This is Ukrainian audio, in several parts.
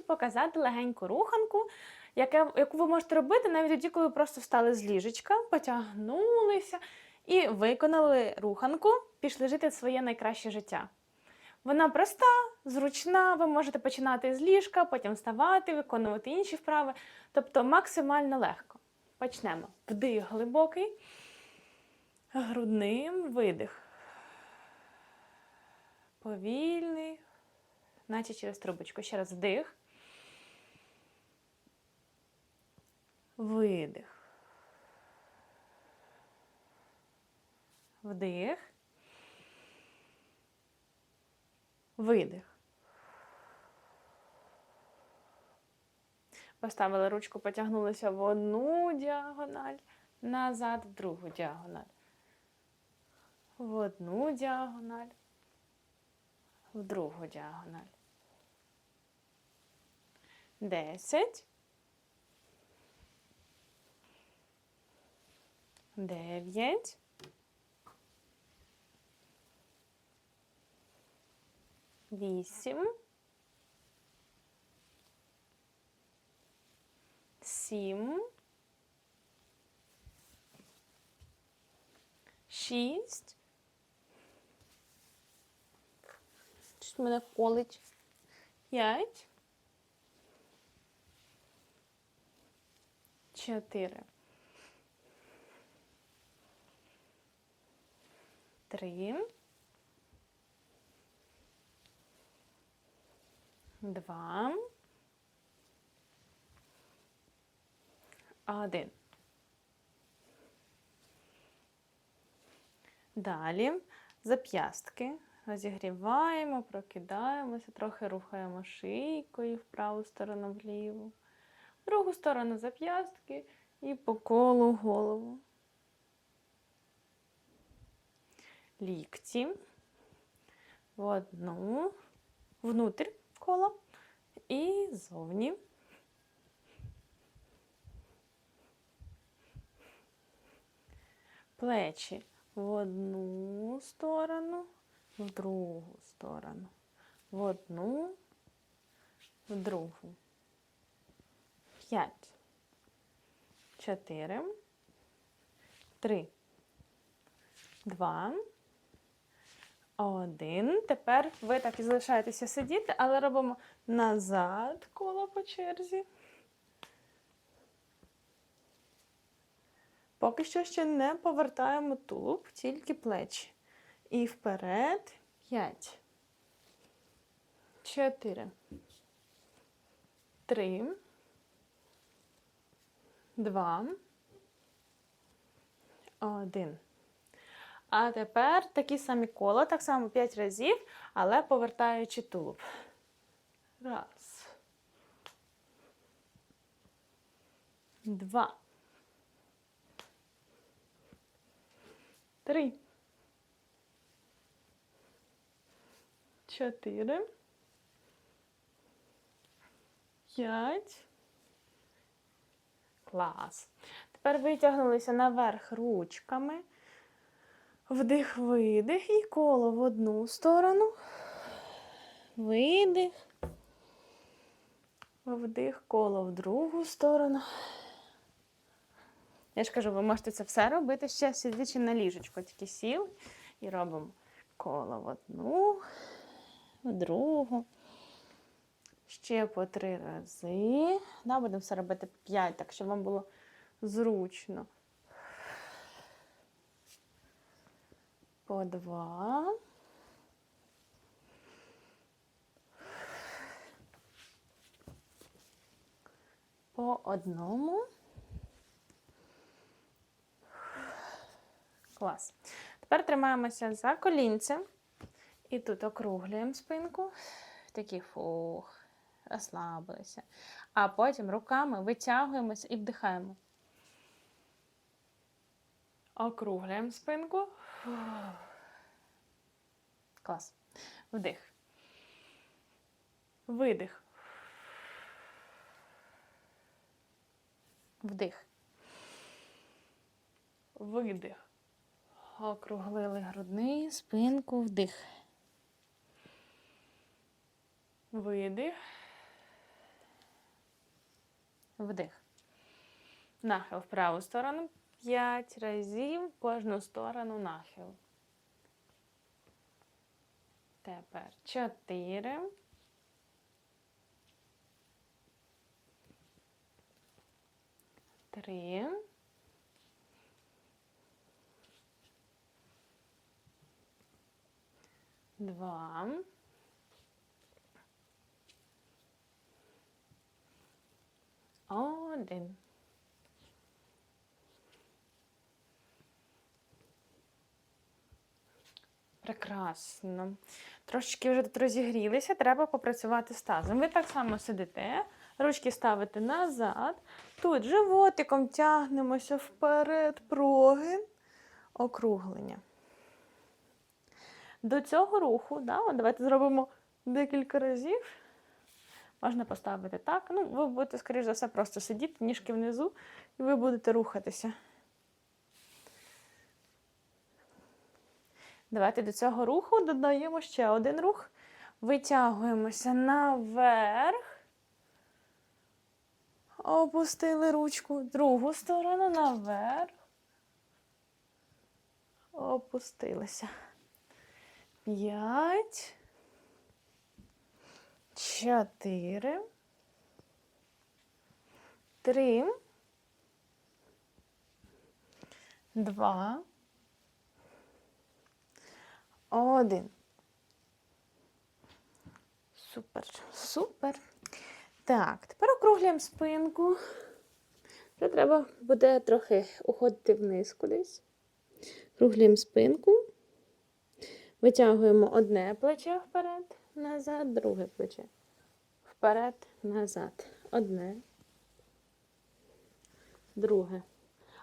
показати легеньку руханку, яку ви можете робити навіть тоді, коли ви просто встали з ліжечка, потягнулися і виконали руханку, пішли жити своє найкраще життя. Вона проста, зручна, ви можете починати з ліжка, потім вставати, виконувати інші вправи. Тобто максимально легко. Почнемо. Вдих глибокий, грудним видих. Повільний, наче через трубочку. Ще раз вдих. Видих. Вдих. Видих. Поставили ручку, потягнулися в одну діагональ, назад, в другу діагональ. В одну діагональ, в другу діагональ. Десять. Дев'ять. Вісім. Сім. Шість. Щось мене колить. П'ять. Чотири. Три. Два. Один. Далі зап'ястки розігріваємо, прокидаємося, трохи рухаємо шийкою в праву сторону вліву, в другу сторону зап'ястки і по колу голову. Лікті в одну, внутрь кола і зовні. Плечі в одну сторону, в другу сторону, в одну, в другу. П'ять. Чотири. Три. Два. Один. Тепер ви так і залишаєтеся сидіти, але робимо назад коло по черзі. Поки що ще не повертаємо тулуб, тільки плечі. І вперед. П'ять. Чотири. Три. Два. Один. А тепер такі самі кола, так само 5 разів, але повертаючи тулуб. Раз. Два. Три. Чотири. П'ять. Клас. Тепер витягнулися наверх ручками. Вдих, видих і коло в одну сторону. Видих. Вдих, коло в другу сторону. Я ж кажу, ви можете це все робити ще сидячи на ліжечку. Тільки сіл і робимо коло в одну, в другу. Ще по три рази. Да, будемо все робити п'ять, так щоб вам було зручно. По два. По одному. Клас. Тепер тримаємося за колінце. І тут округлюємо спинку. Такий фух, розслабилися. А потім руками витягуємося і вдихаємо. Округлюємо спинку. Клас. Вдих. Видих. Вдих. Видих. Округлили грудний, спинку, вдих. Видих. Вдих. Нахил в праву сторону. П'ять разів кожну сторону нахил. Тепер чотири. Три. Два. Один. Прекрасно. Трошечки вже тут розігрілися, треба попрацювати з тазом. Ви так само сидите, ручки ставите назад. Тут животиком тягнемося вперед, прогин, округлення. До цього руху, да, давайте зробимо декілька разів. Можна поставити так. Ну, ви будете, скоріш за все, просто сидіти, ніжки внизу, і ви будете рухатися. Давайте до цього руху додаємо ще один рух. Витягуємося наверх. Опустили ручку. Другу сторону наверх. Опустилися. П'ять. Чотири. Три. Два. Один. Супер, супер. Так, тепер округлюємо спинку. Вже треба буде трохи уходити вниз кудись. Округлюємо спинку. Витягуємо одне плече вперед, назад, друге плече. Вперед, назад. Одне. Друге.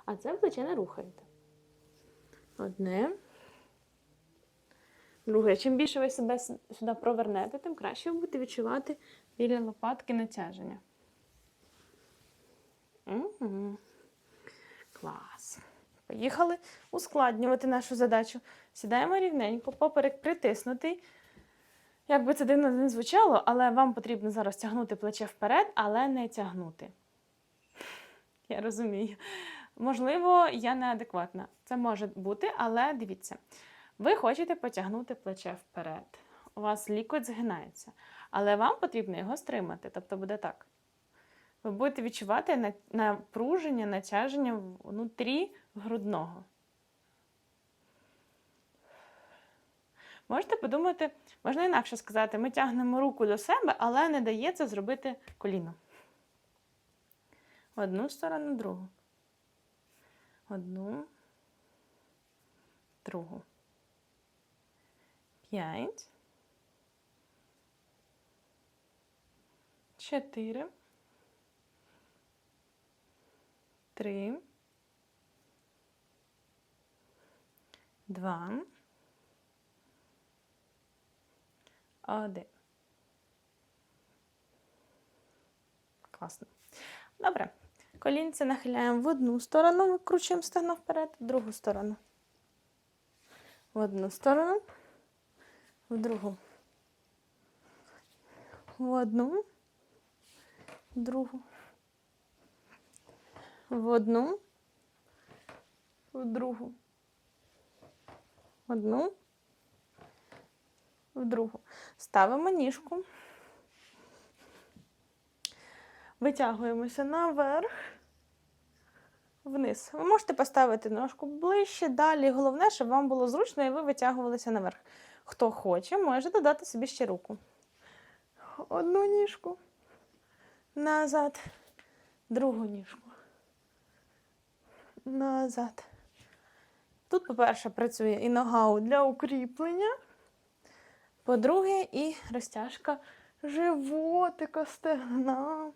А це плече не рухаєте. Одне. Друге, чим більше ви себе сюди провернете, тим краще ви будете відчувати біля лопатки натяження. Угу. Клас. Поїхали ускладнювати нашу задачу. Сідаємо рівненько, поперек притиснутий. Як би це дивно не звучало, але вам потрібно зараз тягнути плече вперед, але не тягнути. Я розумію. Можливо, я неадекватна. Це може бути, але дивіться. Ви хочете потягнути плече вперед. У вас лікоть згинається, але вам потрібно його стримати. Тобто буде так. Ви будете відчувати напруження, натяження внутрі грудного. Можете подумати, можна інакше сказати, ми тягнемо руку до себе, але не дається зробити коліно. Одну сторону, другу. Одну, другу. П'ять. Чотири. Три. Два. Один. Класно. Добре. Колінце нахиляємо в одну сторону, викручуємо стегно вперед, в другу сторону. В одну сторону, в другу. В одну, в другу. В одну, в другу. Одну, в другу. Ставимо ніжку. Витягуємося наверх, вниз. Ви можете поставити ножку ближче, далі. Головне, щоб вам було зручно і ви витягувалися наверх. Хто хоче, може додати собі ще руку. Одну ніжку. Назад. Другу ніжку. Назад. Тут, по-перше, працює і нога для укріплення. По-друге, і розтяжка животика, стегна.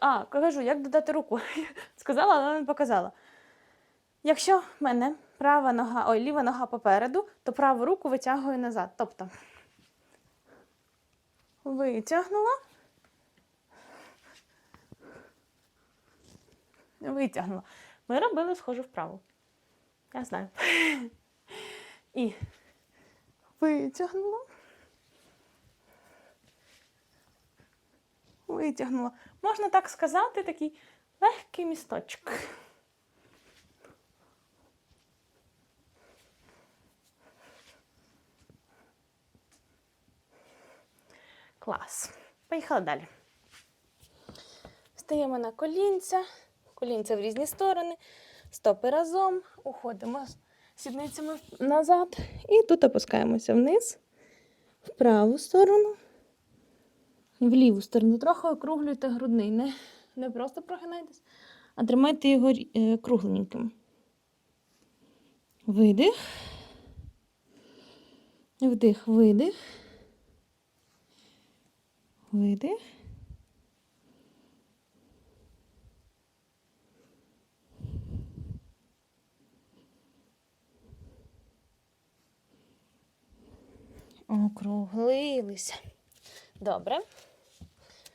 А, кажу, як додати руку. Сказала, але не показала. Якщо мене права нога, ой, ліва нога попереду, то праву руку витягую назад. Тобто витягнула. Витягнула. Ми робили схоже вправо. Я знаю. І витягнула. витягнула. Можна так сказати, такий легкий місточок. Клас. Поїхали далі. Стаємо на колінця, колінця в різні сторони, стопи разом, уходимо сідницями назад і тут опускаємося вниз, в праву сторону, в ліву сторону. Трохи округлюйте грудний, не, не просто прогинайтесь, а тримайте його е, кругленьким. Видих. Вдих, видих. Видих. Округлилися. Добре.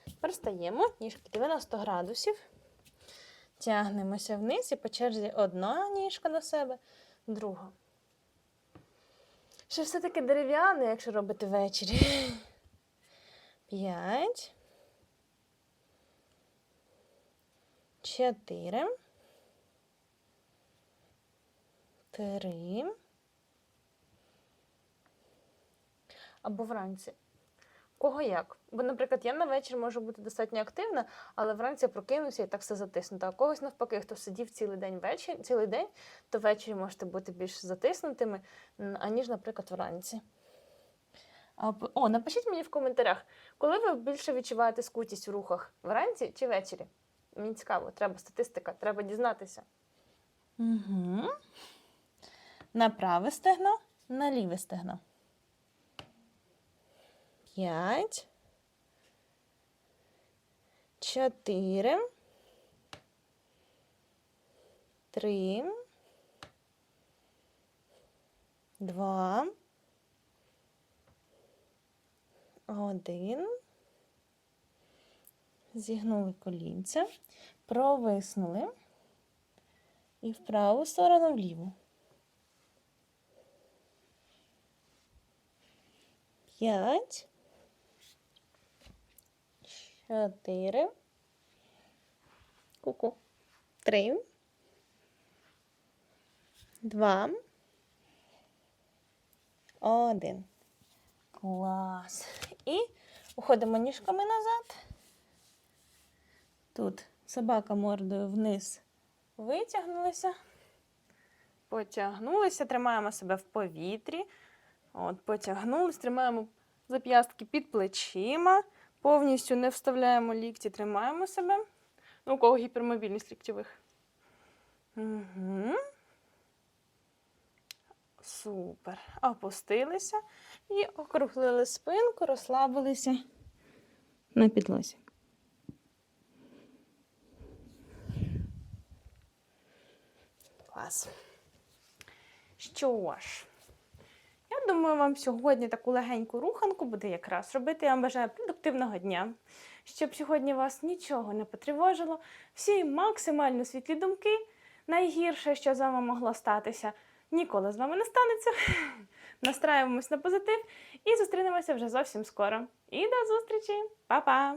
Тепер стаємо, ніжки 90 градусів. Тягнемося вниз і по черзі одна ніжка до себе, друга. Ще все-таки дерев'яне, якщо робити ввечері. П'ять. Чотири. Три. Або вранці. Кого як? Бо, наприклад, я на вечір можу бути достатньо активна, але вранці я прокинуся і так все затиснуто. А когось навпаки, хто сидів цілий день вечір, цілий день, то ввечері можете бути більш затиснутими, аніж, наприклад, вранці. О, напишіть мені в коментарях, коли ви більше відчуваєте скутість в рухах вранці чи ввечері? Мені цікаво, треба статистика, треба дізнатися. Угу. На праве стегно, на ліве стегно. П'ять. Чотири. Три. Два. Один. Зігнули колінця, провиснули і в праву сторону вліву. П'ять. Чотири. Ку-ку. Три. Два. Один. Клас. І уходимо ніжками назад. Тут собака мордою вниз витягнулася. Потягнулися, тримаємо себе в повітрі. От, потягнулись, тримаємо зап'ястки під плечима. Повністю не вставляємо лікті, тримаємо себе. Ну, у кого гіпермобільність ліктєвих. Угу. Супер. Опустилися і округлили спинку, розслабилися на підлозі. Клас. Що ж, я думаю, вам сьогодні таку легеньку руханку буде якраз робити. Я вам бажаю продуктивного дня, щоб сьогодні вас нічого не потривожило. Всі максимально світлі думки. Найгірше, що з вами могло статися, ніколи з вами не станеться. Настраюємось на позитив і зустрінемося вже зовсім скоро. І до зустрічі! Па-па!